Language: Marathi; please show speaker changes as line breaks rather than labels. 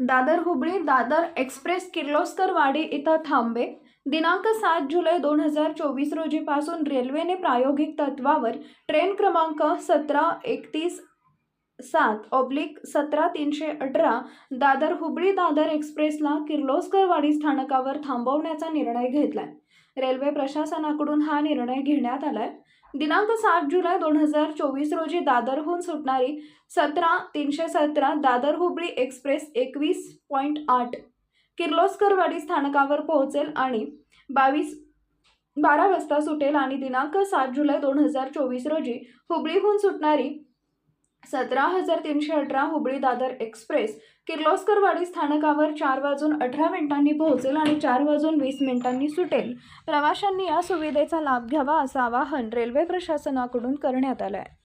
दादर हुबळी दादर एक्सप्रेस किर्लोस्कर वाडी इथं थांबे. दिनांक सात जुलै दोन हजार चोवीस रोजीपासून रेल्वेने प्रायोगिक तत्वावर ट्रेन क्रमांक सतरा एकतीस सात ऑब्लिक सतरा तीनशे अठरा दादर हुबळी दादर एक्सप्रेसला किर्लोस्करवाडी स्थानकावर थांबवण्याचा निर्णय घेतलाय. रेल्वे प्रशासनाकडून हा निर्णय घेण्यात आलाय. दिनांक सात जुलै दोन हजार चोवीस रोजी दादरहून सुटणारी सतरा तीनशे सतरा दादर हुबळी एक्सप्रेस एकवीस पॉईंट आठ किर्लोस्करवाडी स्थानकावर पोहोचेल आणि बावीस बारा वाजता सुटेल आणि दिनांक सात जुलै दोन हजार चोवीस रोजी हुबळीहून सुटणारी सतरा हजार तीनशे अठरा हुबळी दादर एक्सप्रेस किर्लोस्करवाडी स्थानकावर चार वाजून अठरा मिनिटांनी पोहोचेल आणि चार वाजून वीस मिनिटांनी सुटेल. प्रवाशांनी या सुविधेचा लाभ घ्यावा असं आवाहन रेल्वे प्रशासनाकडून करण्यात आलं आहे